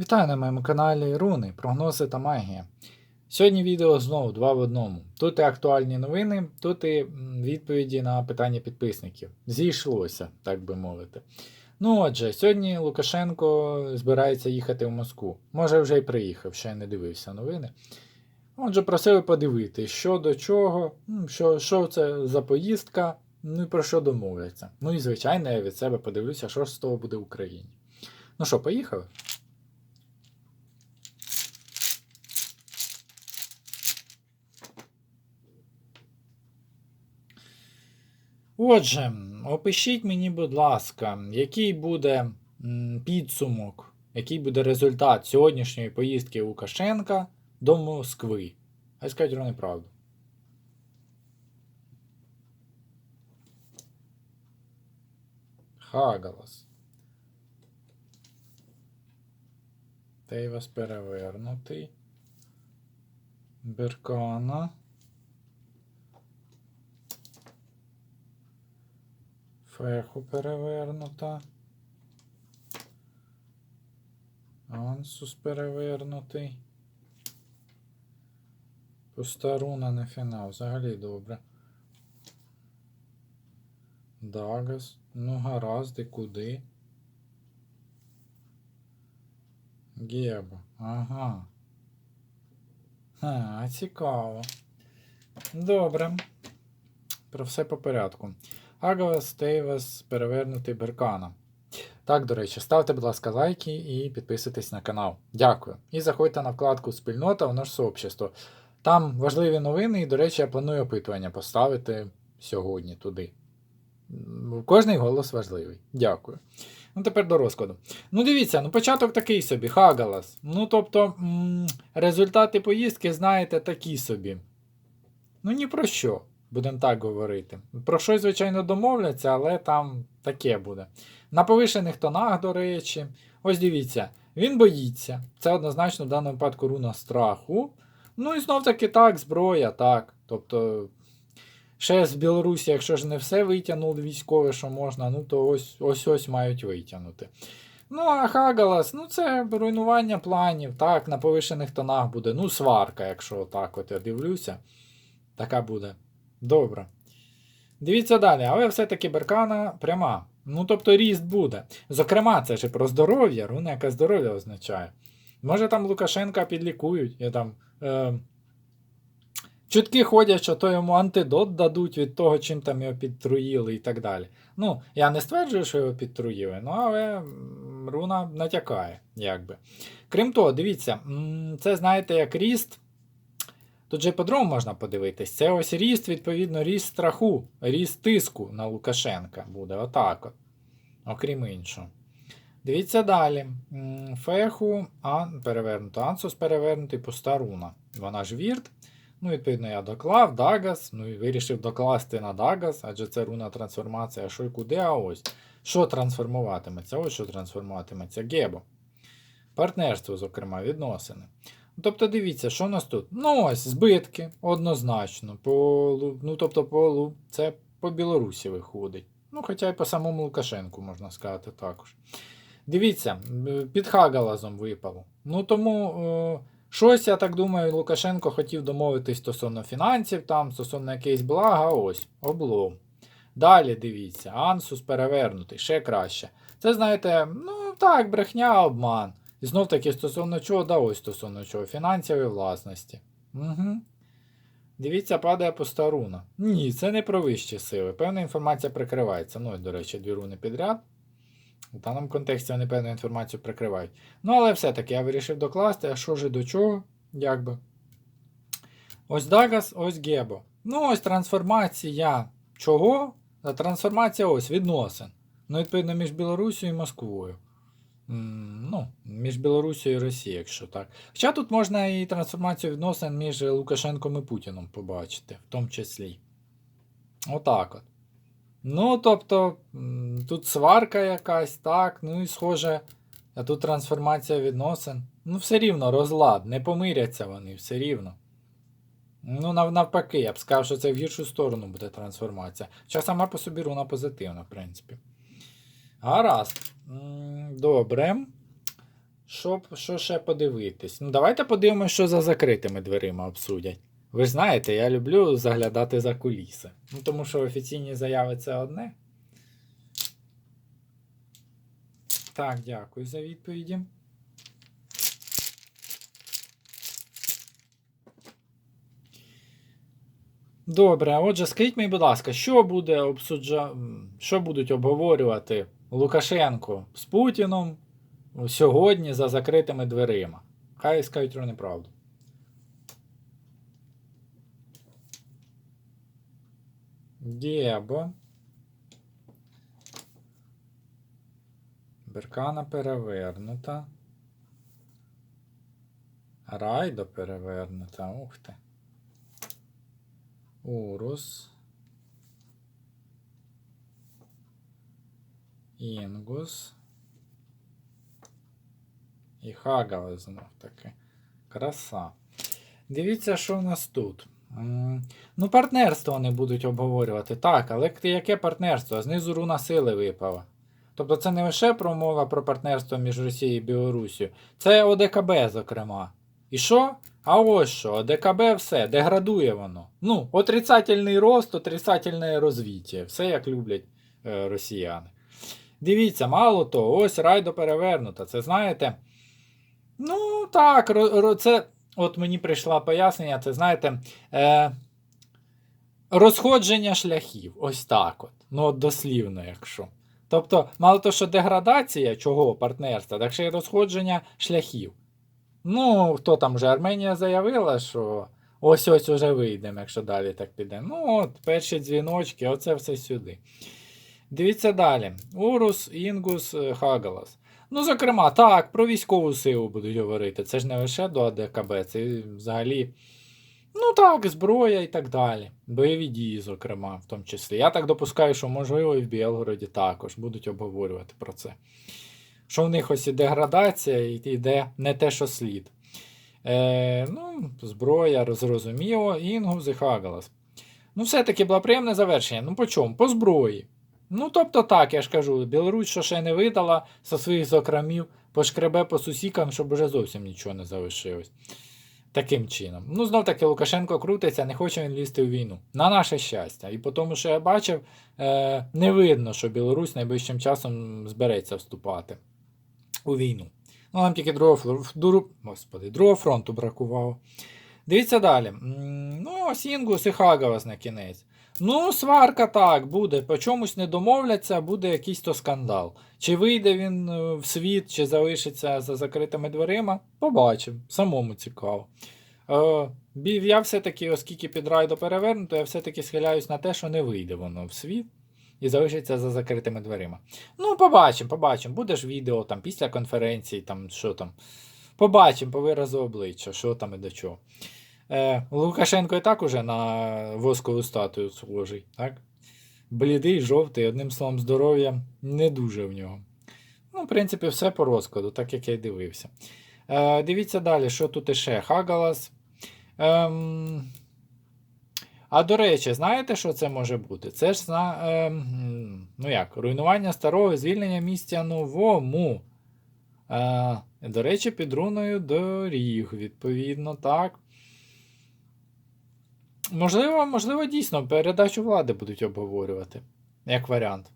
Вітаю на моєму каналі Руни, прогнози та магія. Сьогодні відео знову два в одному. Тут і актуальні новини, тут і відповіді на питання підписників. Зійшлося, так би мовити. Ну отже, сьогодні Лукашенко збирається їхати в Москву. Може вже й приїхав, ще не дивився новини. Отже, просили подивити, що до чого, що, що це за поїздка, ну і про що домовляться. Ну і звичайно, я від себе подивлюся, що з того буде в Україні. Ну що, поїхали? Отже, опишіть мені, будь ласка, який буде підсумок, який буде результат сьогоднішньої поїздки Лукашенка до Москви. Хай скажуть вони правду. Хагалас. Тейвас перевернутий. Беркана. Феху перевернута. Ансус перевернутий. Пустаруна не фінал. Взагалі добре. Дагас. Ну гаразд, і куди? Геба. Ага. Ха, цікаво. Добре. Про все по порядку. Агавас, Тейвас, перевернутий Беркана. Так, до речі, ставте, будь ласка, лайки і підписуйтесь на канал. Дякую. І заходьте на вкладку Спільнота в наше сообщество. Там важливі новини, і, до речі, я планую опитування поставити сьогодні туди. Кожний голос важливий. Дякую. Ну, тепер до розкладу. Ну, дивіться, ну початок такий собі, Хагалас. Ну, тобто, м, результати поїздки, знаєте, такі собі. Ну, ні про що, будемо так говорити. Про щось, звичайно, домовляться, але там таке буде. На повишених тонах, до речі. Ось дивіться, він боїться. Це однозначно в даному випадку руна страху. Ну і знов таки так, зброя, так. Тобто, ще з Білорусі, якщо ж не все витягнули військове, що можна, ну то ось ось ось мають витягнути. Ну, а Хагалас, ну це руйнування планів, так, на повишених тонах буде. Ну, сварка, якщо так от я дивлюся. Така буде. Добре. Дивіться далі, але все-таки беркана пряма. Ну, тобто ріст буде. Зокрема, це ж про здоров'я, руна яке здоров'я означає. Може там Лукашенка підлікують, і там. Е, чутки ходять, що то йому антидот дадуть від того, чим там його підтруїли і так далі. Ну, я не стверджую, що його підтруїли, ну але руна натякає, якби. Крім того, дивіться, це знаєте, як ріст. Тут же по-другому можна подивитись. Це ось ріст, відповідно, ріст страху, ріст тиску на Лукашенка буде. Отак от. Окрім іншого. Дивіться далі. Феху, ан, перевернуто, Ансус перевернутий, пуста руна. Вона ж вірт. Ну, відповідно, я доклав Дагас, ну і вирішив докласти на Дагас, адже це руна трансформація. Що і куди, а ось. Що трансформуватиметься? Ось що трансформуватиметься Гебо. Партнерство, зокрема, відносини. Тобто, дивіться, що у нас тут? Ну, ось, збитки, однозначно. По, ну, тобто, по, це по Білорусі виходить. Ну, хоча й по самому Лукашенку, можна сказати, також. Дивіться, під Хагалазом випало. Ну тому е, щось, я так думаю, Лукашенко хотів домовитись стосовно фінансів, там, стосовно якихось блага, ось, облом. Далі дивіться, Ансус перевернутий, ще краще. Це, знаєте, ну так, брехня, обман. І знов таки стосовно чого, да ось стосовно чого, фінансів і власності. Угу. Дивіться, падає пуста руна. Ні, це не про вищі сили. Певна інформація прикривається. Ну, до речі, дві руни підряд. У даному контексті вони певну інформацію прикривають. Ну, але все-таки я вирішив докласти, а що ж і до чого? Як би. Ось Дагас, ось Гебо. Ну, ось трансформація. Чого? Трансформація ось відносин. Ну, відповідно, між Білорусією і Москвою. Ну, між Білорусією і Росією, якщо так. Хоча тут можна і трансформацію відносин між Лукашенком і Путіном побачити, в тому числі. Отак от. Ну, тобто, тут сварка якась, так, ну і схоже, а тут трансформація відносин. Ну, все рівно розлад, не помиряться вони, все рівно. Ну, навпаки, я б сказав, що це в гіршу сторону буде трансформація. Хоча сама по собі руна позитивна, в принципі. Гаразд. Добре. Що, що ще подивитись? Ну, давайте подивимося, що за закритими дверима обсудять. Ви ж знаєте, я люблю заглядати за куліси. Ну, тому що офіційні заяви це одне. Так, дякую за відповіді. Добре, отже, скажіть мені, будь ласка, що буде обсуджа... що будуть обговорювати Лукашенко з Путіном сьогодні за закритими дверима? Хай скажуть про неправду. Дєбо. Беркана перевернута. Райдо перевернута. Ух ти. Урус. Інгус. І Хагава знов таки. Краса. Дивіться, що в нас тут. Ну, партнерство вони будуть обговорювати. Так, але яке партнерство? Знизу руна сили випала. Тобто це не лише промова про партнерство між Росією і Білорусією, це ОДКБ, зокрема. І що? А ось що, ОДКБ все, деградує воно. Ну, отрицательний рост, отрицательне розвіття. Все як люблять е, росіяни. Дивіться, мало того, ось райдо перевернута. Це знаєте. Ну, так, це. От мені прийшло пояснення, це знаєте. Е, розходження шляхів. Ось так от. Ну, от дослівно, якщо. Тобто, мало того, що деградація чого партнерства, так ще й розходження шляхів. Ну, хто там вже Арменія заявила, що ось ось уже вийдемо, якщо далі так піде. Ну, от, перші дзвіночки, оце все сюди. Дивіться далі. Урус, Інгус, е, Хагалас. Ну, зокрема, так, про військову силу будуть говорити. Це ж не лише до АДКБ, це взагалі. Ну так, зброя і так далі. Бойові дії, зокрема, в тому числі. Я так допускаю, що можливо і в Білгороді також будуть обговорювати про це. Що в них ось і деградація, і йде не те, що слід. Е, ну, зброя, зрозуміло, Інгус і Хагалас. Ну, все-таки було приємне завершення. Ну, по чому? По зброї. Ну, тобто так, я ж кажу, Білорусь, що ще не видала зі своїх зокрамів, пошкребе по сусікам, щоб уже зовсім нічого не залишилось. Таким чином. Ну, знов таки, Лукашенко крутиться, не хоче він лізти в війну. На наше щастя. І по тому, що я бачив, е, не видно, що Білорусь найближчим часом збереться вступати у війну. Ну, нам тільки другого, Господи, другого фронту бракувало. Дивіться далі. Ну, ось Інгус і Хагавас на кінець. Ну, сварка так, буде. По чомусь не домовляться, буде якийсь то скандал. Чи вийде він е, в світ, чи залишиться за закритими дверима, побачимо. Самому цікаво. Е, я все-таки, оскільки під райдо перевернуто, я все-таки схиляюсь на те, що не вийде воно в світ і залишиться за закритими дверима. Ну, побачимо, побачимо. Буде ж відео там після конференції, там що там. Побачимо по виразу обличчя, що там і до чого. Е, Лукашенко і так уже на воскову статую схожий, так? Блідий, жовтий, одним словом, здоров'я не дуже в нього. Ну, в принципі, все по розкладу, так як я й дивився. Е, дивіться далі, що тут іще. Хагалас. Ем... А до речі, знаєте, що це може бути? Це ж зна... ем... ну як, руйнування старого, звільнення місця новому. Е, до речі, під руною доріг, відповідно, так. Можливо, можливо, дійсно, передачу влади будуть обговорювати. Як варіант.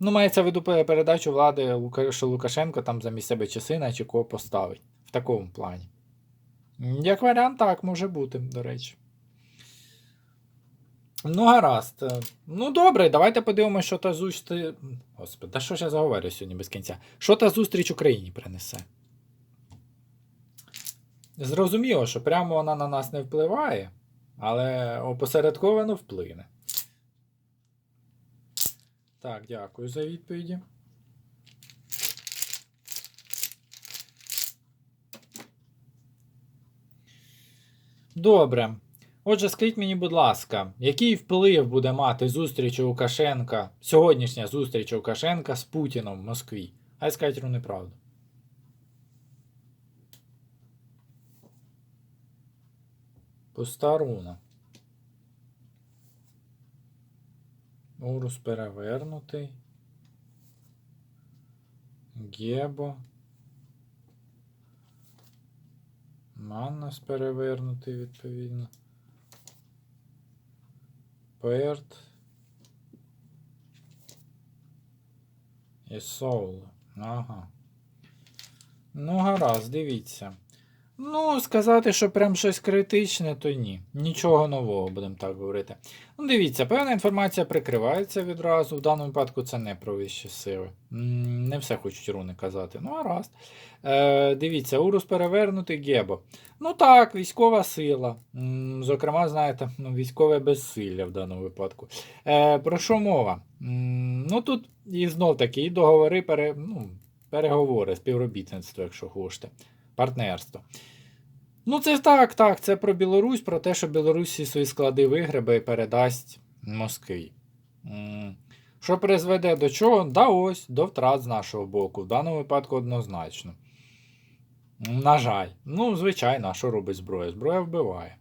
Ну, мається в виду передачу влади, що Лукашенко там замість себе чи сина, чи кого поставить. В такому плані. Як варіант, так, може бути, до речі. Ну, гаразд. Ну, добре, давайте подивимося, що та зустріч. Господи, та що ж я заговорю сьогодні без кінця? Що та зустріч Україні принесе? Зрозуміло, що прямо вона на нас не впливає, але опосередковано вплине. Так, дякую за відповіді. Добре. Отже, скажіть мені, будь ласка, який вплив буде мати зустріч Лукашенка, сьогоднішня зустріч Лукашенка з Путіном в Москві? Хай скажуть ру неправду. Пуста руна. Урус перевернутий. Гебо. Маннас перевернутий, відповідно. Перт. І соул. Ага. Ну, гаразд, дивіться. Ну, сказати, що прям щось критичне, то ні. Нічого нового, будемо так говорити. Ну, дивіться, певна інформація прикривається відразу. В даному випадку це не про вищі сили. Не все хочуть руни казати. Ну, гаразд. Е, дивіться, урус перевернутий Гебо. Ну так, військова сила. Зокрема, знаєте, ну, військове безсилля в даному випадку. Е, про що мова? Ну тут і знов таки і договори, пере, ну, переговори, співробітництво, якщо хочете, партнерство. Ну, це так, так, це про Білорусь, про те, що Білорусь всі свої склади вигребе і передасть Москві. Що призведе до чого? Да ось, до втрат з нашого боку. В даному випадку однозначно. На жаль. Ну, звичайно, що робить зброя? Зброя вбиває.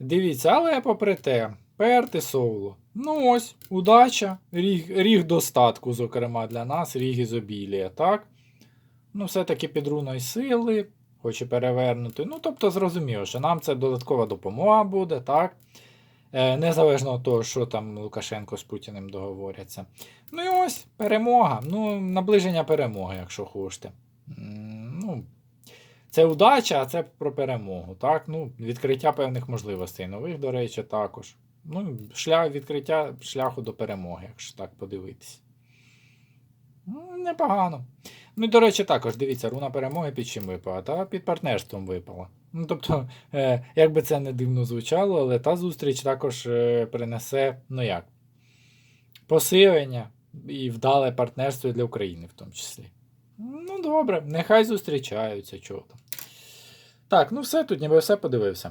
Дивіться, але попри те, перти соуло. Ну ось, удача, ріг, ріг достатку, зокрема, для нас, ріг ізобілія, так? Ну, все-таки під руною сили, хоче перевернути. Ну, тобто, зрозуміло, що нам це додаткова допомога буде, так? Е, незалежно від того, що там Лукашенко з Путіним договоряться. Ну і ось перемога. Ну, наближення перемоги, якщо хочете. Ну, це удача, а це про перемогу. Так? Ну, відкриття певних можливостей нових, до речі, також. Ну, шлях відкриття шляху до перемоги, якщо так подивитись. Непогано. Ну, і, до речі, також дивіться, руна перемоги під чим випала, та під партнерством випала. Ну, тобто, е, як би це не дивно звучало, але та зустріч також е, принесе, ну як, посилення і вдале партнерство для України в тому числі. Ну, добре, нехай зустрічаються, чого там. Так, ну все, тут ніби все подивився.